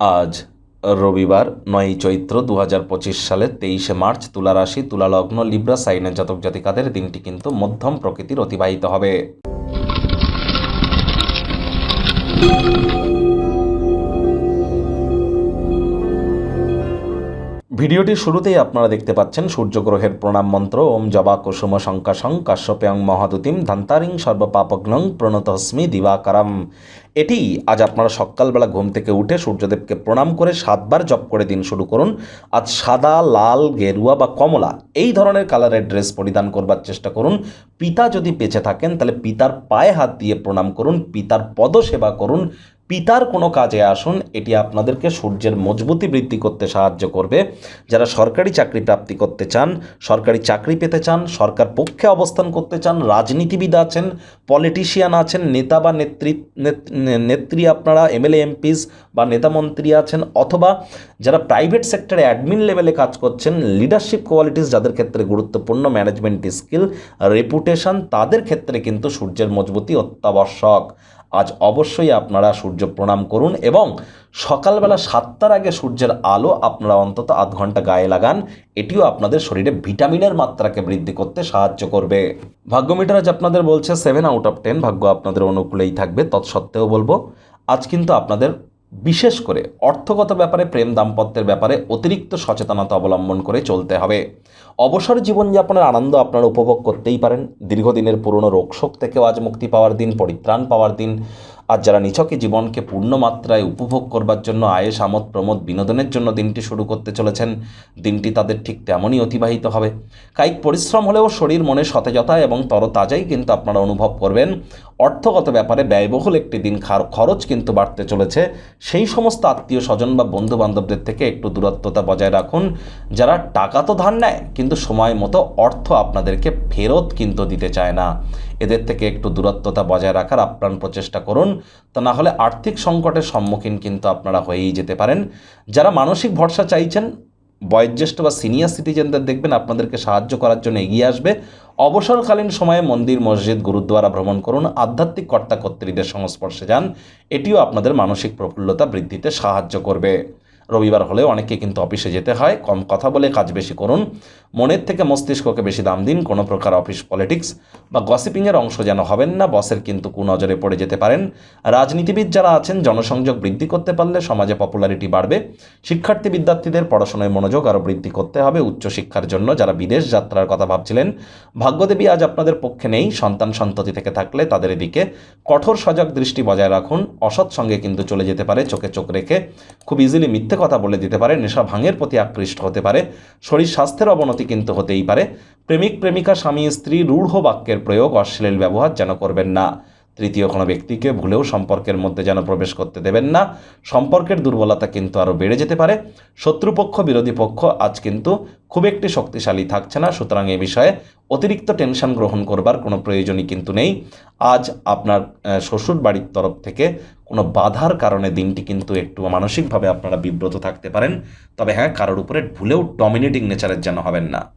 আজ রবিবার নয়ই চৈত্র দু হাজার পঁচিশ সালের তেইশে মার্চ তুলা রাশি, তুলা লগ্ন, লিব্রা, সাইনের জাতক জাতিকাদের দিনটি কিন্তু মধ্যম প্রকৃতির অতিবাহিত হবে। ভিডিওটির শুরুতেই আপনারা দেখতে পাচ্ছেন সূর্যগ্রহের প্রণাম মন্ত্র, ওম জবা কুসুম শঙ্কাশং কাশ্যপেয়ং মহাদুতিম ধান্তারিং সর্বপাপগ্নং প্রণতস্মি দিবাকারম। এটি আজ আপনারা সকালবেলা ঘুম থেকে উঠে সূর্যদেবকে প্রণাম করে সাতবার জপ করে দিন শুরু করুন। আজ সাদা, লাল, গেরুয়া বা কমলা এই ধরনের কালারের ড্রেস পরিধান করবার চেষ্টা করুন। পিতা যদি বেঁচে থাকেন তাহলে পিতার পায়ে হাত দিয়ে প্রণাম করুন, পিতার পদসেবা করুন। পিতার কোনো কাজে আসুন, এটি আপনাদেরকে সূর্যের মজবুতি বৃদ্ধি করতে সাহায্য করবে। যারা সরকারি চাকরি প্রাপ্তি করতে চান, সরকারি চাকরি পেতে চান, সরকার পক্ষে অবস্থান করতে চান, রাজনীতিবিদ আছেন, পলিটিশিয়ান আছেন, নেতা বা নেত্রী, নেত- নেত্রী আপনারা, এমএলএ, এমপিস বা নেতামন্ত্রী আছেন, অথবা যারা প্রাইভেট সেক্টরে অ্যাডমিন লেভেলে কাজ করছেন, লিডারশিপ কোয়ালিটিস যাদের ক্ষেত্রে গুরুত্বপূর্ণ, ম্যানেজমেন্ট স্কিল, রেপুটেশন, তাদের ক্ষেত্রে কিন্তু সূর্যের মজবুতি অত্যাবশ্যক। আজ অবশ্যই আপনারা সূর্য প্রণাম করুন এবং সকালবেলা সাতটার আগে সূর্যের আলো আপনারা অন্তত আধ ঘণ্টা গায়ে লাগান। এটিও আপনাদের শরীরে ভিটামিনের মাত্রাকে বৃদ্ধি করতে সাহায্য করবে। ভাগ্য মিটার আজ আপনাদের বলছে সেভেন আউট অফ টেন ভাগ্য আপনাদের অনুকূলেই থাকবে, তৎসত্ত্বেও বলব। আজ কিন্তু আপনাদের বিশেষ করে অর্থগত ব্যাপারে, প্রেম দাম্পত্যের ব্যাপারে অতিরিক্ত সচেতনতা অবলম্বন করে চলতে হবে। অবসর জীবনযাপনের আনন্দ আপনারা উপভোগ করতেই পারেন। দীর্ঘদিনের পুরনো রোগশোক থেকেও আজ মুক্তি পাওয়ার দিন, পরিত্রাণ পাওয়ার দিন। আর যারা নিছকে জীবনকে পূর্ণ মাত্রায় উপভোগ করবার জন্য আয়েস, আমোদ, প্রমোদ, বিনোদনের জন্য দিনটি শুরু করতে চলেছেন, দিনটি তাদের ঠিক তেমনই অতিবাহিত হবে। কায়িক পরিশ্রম হলেও শরীর, মনে সতেজতা এবং তরতাজাই কিন্তু আপনারা অনুভব করবেন। অর্থগত ব্যাপারে ব্যয়বহুল একটি দিন খার খরচ কিন্তু বাড়তে চলেছে। সেই সমস্ত আত্মীয় স্বজন বা বন্ধু বান্ধবদের থেকে একটু দূরত্বতা বজায় রাখুন। যারা টাকা তো ধার নেয়, কিন্তু সময় মতো অর্থ আপনাদেরকে ফেরত কিন্তু দিতে চায় না। এদের থেকে একটু দূরত্বতা বজায় রাখার আপ্রাণ প্রচেষ্টা করুন। তা না হলে আর্থিক সংকটের সম্মুখীন কিন্তু আপনারা হয়েই যেতে পারেন। যারা মানসিক ভরসা চাইছেন, বয়োজ্যেষ্ঠ বা সিনিয়র সিটিজেনদের দেখবেন আপনাদেরকে সাহায্য করার জন্য এগিয়ে আসবে। অবসরকালীন সময়ে মন্দির, মসজিদ, গুরুদ্বারা ভ্রমণ করুন। আধ্যাত্মিক কর্তা কর্ত্রীদের সংস্পর্শে যান। এটিও আপনাদের মানসিক প্রফুল্লতা বৃদ্ধিতে সাহায্য করবে। রবিবার হলেও অনেকে কিন্তু অফিসে যেতে হয়, কম কথা বলে কাজ বেশি করুন। মনের থেকে মস্তিষ্ককে বেশি দাম দিন, কোনো প্রকার অফিস পলিটিক্স বা গসিপিংয়ের অংশ যেন হবেন না, বসের কিন্তু কুনজরে পড়ে যেতে পারেন। রাজনীতিবিদ যারা আছেন, জনসংযোগ বৃদ্ধি করতে পারলে সমাজে পপুলারিটি বাড়বে। শিক্ষার্থী বিদ্যার্থীদের পড়াশোনায় মনোযোগ আরও বৃদ্ধি করতে হবে উচ্চশিক্ষার জন্য। যারা বিদেশ যাত্রার কথা ভাবছিলেন, ভাগ্যদেবী আজ আপনাদের পক্ষে নেই। সন্তান সন্ততি থেকে থাকলে তাদের এদিকে কঠোর সজাগ দৃষ্টি বজায় রাখুন। অসৎ সঙ্গে কিন্তু চলে যেতে পারে, চোখে চোখ রেখে। খুব ইজিলি মিথ্যে কথা বলে দিতে পারে, নেশা ভাঙের প্রতি আকৃষ্ট হতে পারে, শরীর স্বাস্থ্যের অবনতি কিন্তু হতেই পারে। প্রেমিক, প্রেমিকা, স্বামী, স্ত্রী, রূঢ় বাক্যের প্রয়োগ অশ্লীল ব্যবহার যেন করবেন না। তৃতীয় কোনো ব্যক্তিকে ভুলেও সম্পর্কের মধ্যে যেন প্রবেশ করতে দেবেন না। সম্পর্কের দুর্বলতা কিন্তু আরও বেড়ে যেতে পারে। শত্রুপক্ষ, বিরোধী পক্ষ আজ কিন্তু খুব একটি শক্তিশালী থাকছে না। সুতরাং এ বিষয়ে অতিরিক্ত টেনশন গ্রহণ করবার কোনো প্রয়োজনই কিন্তু নেই। আজ আপনার শ্বশুর বাড়ির তরফ থেকে কোনো বাধার কারণে দিনটি কিন্তু একটু মানসিকভাবে আপনারা বিব্রত থাকতে পারেন। তবে হ্যাঁ কারোর উপরে ভুলেও ডমিনেটিং নেচারের যেন হবেন না।